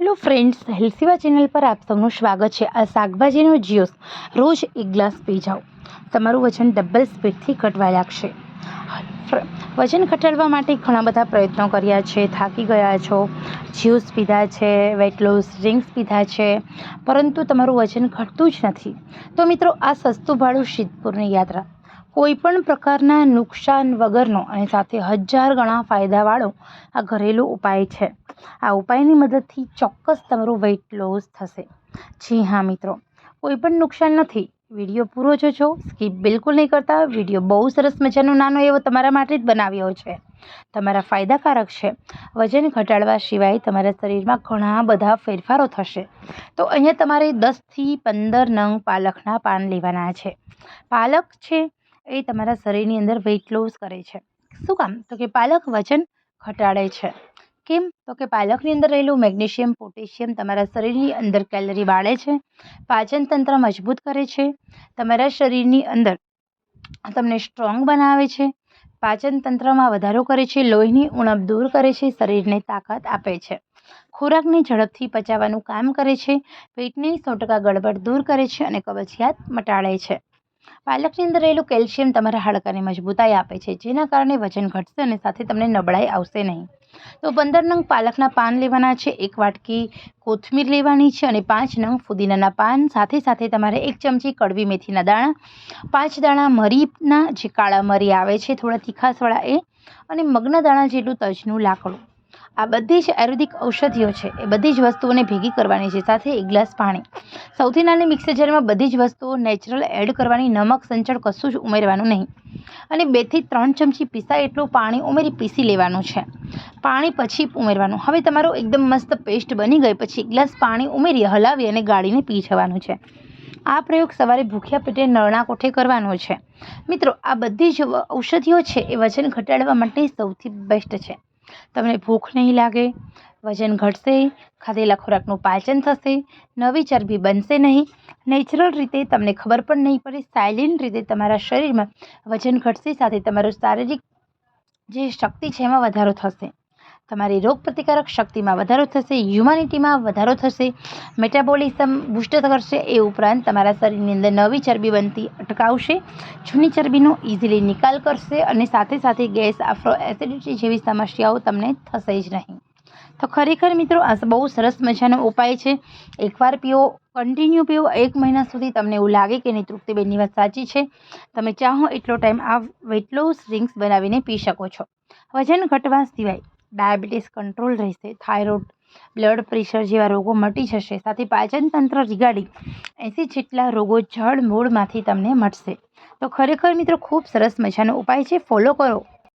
Hello friends હેલ્સીવા channel પર આપ સૌનું સ્વાગત છે. આ શાકભાજીનો જ્યુસ રોજ એક ગ્લાસ પી જાઓ. તમારું વજન ડબલ સ્પીડથી ઘટવા લાગશે. વજન ઘટાડવા માટે ઘણા બધા પ્રયત્નો કર્યા છે. થાકી ગયા છો, જ્યુસ પીધા છે વેટ લોસ ડ્રિંક્સ પીધા છે, પરંતુ તમારું વજન ઘટતું જ નથી. તો મિત્રો, આ સસ્તું ભાડું સિદ્ધપુરની યાત્રા. કોઈપણ પ્રકારના નુકસાન વગરનો અને સાથે હજાર ગણા ફાયદાવાળો આ ઘરેલું ઉપાય છે. આ ઉપાયની મદદથી ચોક્કસ તમારું વેઇટ લોસ થશે. જી હા, મિત્રો. કોઈ પણ નુકસાન નથી. વીડિયો પૂરો જોજો. સ્કીપ બિલકુલ નહીં કરતા. વીડિયો બહુ સરસ મજાનો, નાનો એવો તમારા માટે જ બનાવ્યો છે. તમારા ફાયદાકારક છે. વજન ઘટાડવા સિવાય તમારા શરીરમાં ઘણા બધા ફેરફારો થશે. તો અહીંયા તમારે દસથી પંદર નંગ પાલકના પાન લેવાના છે. પાલક છે એ તમારા શરીરની અંદર વેઇટ લોસ કરે છે. શું કામ? તો કે પાલક વજન ઘટાડે છે. કેમ? તો કે પાલકની અંદર રહેલું મેગ્નેશિયમ, પોટેશિયમ તમારા શરીરની અંદર કેલરી બાળે છે, પાચન તંત્ર મજબૂત કરે છે, તમારા શરીરની અંદર તમને સ્ટ્રોંગ બનાવે છે, પાચન તંત્રમાં વધારો કરે છે, લોહીની ઉણપ દૂર કરે છે, શરીરને તાકાત આપે છે. ખોરાકને ઝડપથી પચાવવાનું કામ કરે છે, પેટની સો ટકા ગડબડ દૂર કરે છે અને કબજિયાત મટાડે છે. પાલકની અંદર રહેલું કેલ્શિયમ તમારા હાડકાને મજબૂતાઈ આપે છે, જેના કારણે વજન ઘટશે અને સાથે તમને નબળાઈ આવશે નહીં. તો પંદર નંગ પાલકના પાન લેવાના છે, એક વાટકી કોથમીર લેવાની છે અને પાંચ નંગ ફુદીનાના પાન. સાથે સાથે તમારે એક ચમચી કડવી મેથીના દાણા, પાંચ દાણા મરીના, જે કાળા મરી આવે છે, થોડા તીખાસવાળા એ, અને મગના દાણા જેટલું તજનું લાકડું. આ બધી જ આયુર્વેદિક ઔષધિઓ છે, એ બધી જ વસ્તુઓને ભેગી કરવાની છે, સાથે એક ગ્લાસ પાણી. સૌથી નાની મિક્સર જારમાં બધી જ વસ્તુઓ નેચરલ એડ કરવાની નમક સંચળ કશું જ ઉમેરવાનું નહીં. અને બેથી ત્રણ ચમચી પીસાય એટલું પાણી ઉમેરી પીસી લેવાનું છે. પાણી પછી ઉમેરવાનું. હવે તમારું એકદમ મસ્ત પેસ્ટ બની ગઈ પછી એક ગ્લાસ પાણી ઉમેરી હલાવી અને ગાળીને પી જવાનું છે. આ પ્રયોગ સવારે ભૂખ્યા પેટે નરણા કોઠે કરવાનો છે. મિત્રો, આ બધી જ ઔષધિઓ છે એ વજન ઘટાડવા માટે સૌથી બેસ્ટ છે. તમને ભૂખ નહીં લાગે વજન ઘટશે, ખાધેલા ખોરાકનું પાચન થશે, નવી ચરબી બનશે નહીં. નેચરલ રીતે તમને ખબર પણ નહીં પડે સાયલેન્ટ રીતે તમારા શરીરમાં વજન ઘટશે, સાથે તમારું શારીરિક જે શક્તિ છે એમાં વધારો થશે. તમારી રોગપ્રતિકારક શક્તિમાં વધારો થશે, હ્યુમાનિટીમાં વધારો થશે, મેટાબોલિઝમ બુસ્ટ કરશે, એ ઉપરાંત તમારા શરીરની અંદર નવી ચરબી બનતી અટકાવશે, જૂની ચરબીનો ઇઝીલી નિકાલ કરશે અને સાથે સાથે ગેસ, આફ્રો, એસિડિટી જેવી સમસ્યાઓ તમને થશે જ નહીં. તો ખરેખર મિત્રો, આ બહુ સરસ મજાનો ઉપાય છે. એકવાર પીવો કન્ટિન્યુ પીવો એક મહિના સુધી તમને એવું લાગે કે નહીં તૃપ્તિબેનની વાત સાચી છે. તમે ચાહો એટલો ટાઈમ આ વેટ લોસ ડ્રિંક્સ બનાવીને પી શકો છો. વજન ઘટવા સિવાય ડાયાબિટીસ કંટ્રોલ રહેશે થાઇરોઇડ બ્લડ પ્રેશર જેવા રોગો મટી જશે. સાથે પાચન તંત્ર રિગાર્ડિંગ એંસી જેટલા રોગો જળ મૂળમાંથી તમને મટશે. તો ખરેખર મિત્રો, ખૂબ સરસ મજાનો ઉપાય છે. ફોલો કરો.